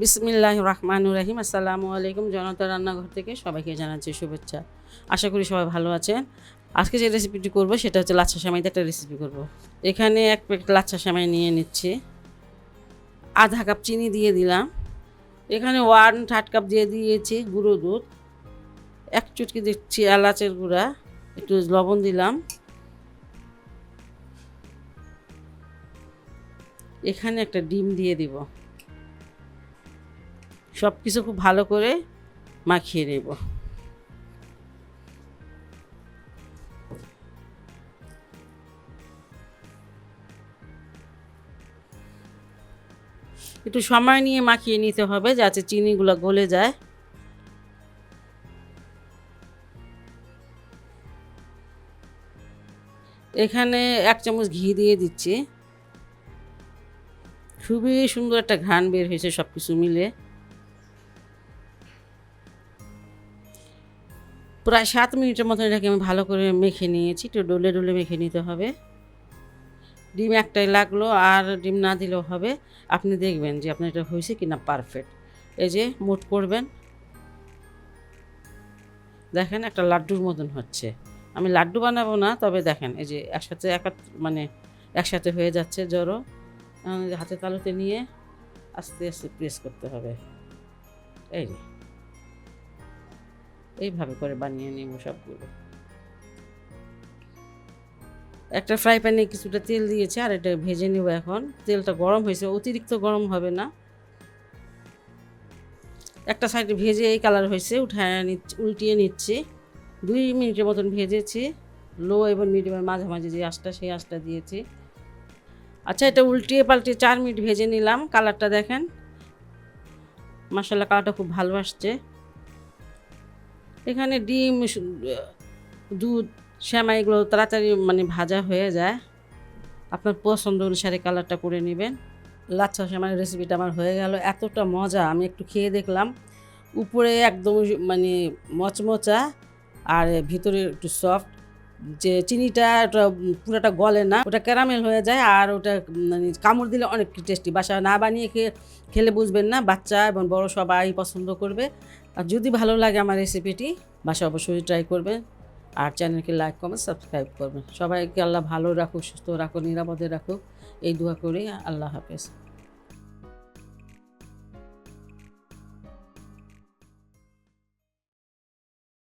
বিসমিল্লাহ রহমান রাহিম। আসসালামু আলাইকুম জনতা রান্নাঘর থেকে সবাইকে জানাচ্ছি শুভেচ্ছা। আশা করি সবাই ভালো আছেন। আজকে যে রেসিপিটি করব, সেটা হচ্ছে লাচ্ছা সামাইতে একটা রেসিপি করব। এখানে এক প্যাকেট লাচ্ছা সামাই নিয়ে নিচ্ছি। আধা কাপ চিনি দিয়ে দিলাম। এখানে ওয়ান থার্ড কাপ দিয়ে দিয়েছি গুঁড়ো দুধ। এক চুটকি দিচ্ছি এলাচের গুঁড়া। একটু লবণ দিলাম। এখানে একটা ডিম দিয়ে দিব। সব কিছু খুব ভালো করে মাখিয়ে নেব। একটু সময় নিয়ে মাখিয়ে নিতে হবে যাতে চিনিগুলো গলে যায়। এখানে এক চামচ ঘি দিয়ে দিচ্ছি। খুবই সুন্দর একটা ঘ্রাণ বের হয়েছে সব কিছু মিলে। প্রায় সাত মিনিটের মতো এটাকে আমি ভালো করে মেখে নিয়েছি। একটু ডলে ডলে মেখে নিতে হবে। ডিম একটাই লাগল, আর ডিম না দিলেও হবে। আপনি দেখবেন যে আপনার এটা হয়েছে কি না পারফেক্ট এই যে মোট করবেন। দেখেন একটা লাড্ডুর মতন হচ্ছে। আমি লাড্ডু বানাবো না, তবে দেখেন এই যে একসাথে এক মানে একসাথে হয়ে যাচ্ছে জড়ো। হাতে তালুতে নিয়ে আস্তে আস্তে প্রেস করতে হবে। এই যে। এইভাবে করে বানিয়ে নিব সবগুলো। একটা ফ্রাই প্যানে কিছুটা তেল দিয়েছে আর এটা ভেজে নেব এখন। তেলটা গরম হয়েছে, অতিরিক্ত গরম হবে না। একটা সাইডে ভেজে এই কালার হয়েছে, উঠায় নিচ্ছি, উল্টিয়ে নিচ্ছি। দুই মিনিটের মতন ভেজেছি। লো এবং মিডিয়ামের মাঝামাঝি যে আঁচটা, সেই আঁচটা দিয়েছি। আচ্ছা এটা উল্টিয়ে পাল্টে চার মিনিট ভেজে নিলাম। কালারটা দেখেন। মাসাল্লাহ কালারটা খুব ভালো আসছে। এখানে ডিম দুধ, শ্যামা, এগুলো তাড়াতাড়ি মানে ভাজা হয়ে যায়। আপনার পছন্দ অনুসারে কালারটা করে নেবেন। লাচ্ছা শ্যামার রেসিপিটা আমার হয়ে গেল। এতটা মজা, আমি একটু খেয়ে দেখলাম। উপরে একদম মানে মচমচা, আর ভিতরে একটু সফট যে চিনিটা, ওটা পুরোটা গলে না, ওটা ক্যারামেল হয়ে যায় আর ওটা মানে কামড় দিলে অনেক টেস্টি বাসা না বানিয়ে খেয়ে, খেলে বুঝবেন না, বাচ্চা এবং বড় সবাই পছন্দ করবে। আর যদি ভালো লাগে আমার রেসিপিটি বাসা অবশ্যই ট্রাই করবেন। আর চ্যানেলকে লাইক কমেন্ট সাবস্ক্রাইব করবেন। সবাইকে আল্লাহ ভালো রাখুক, সুস্থ রাখুক, নিরাপদে রাখুক। এই দোয়া করি, আল্লাহ হাফেজ।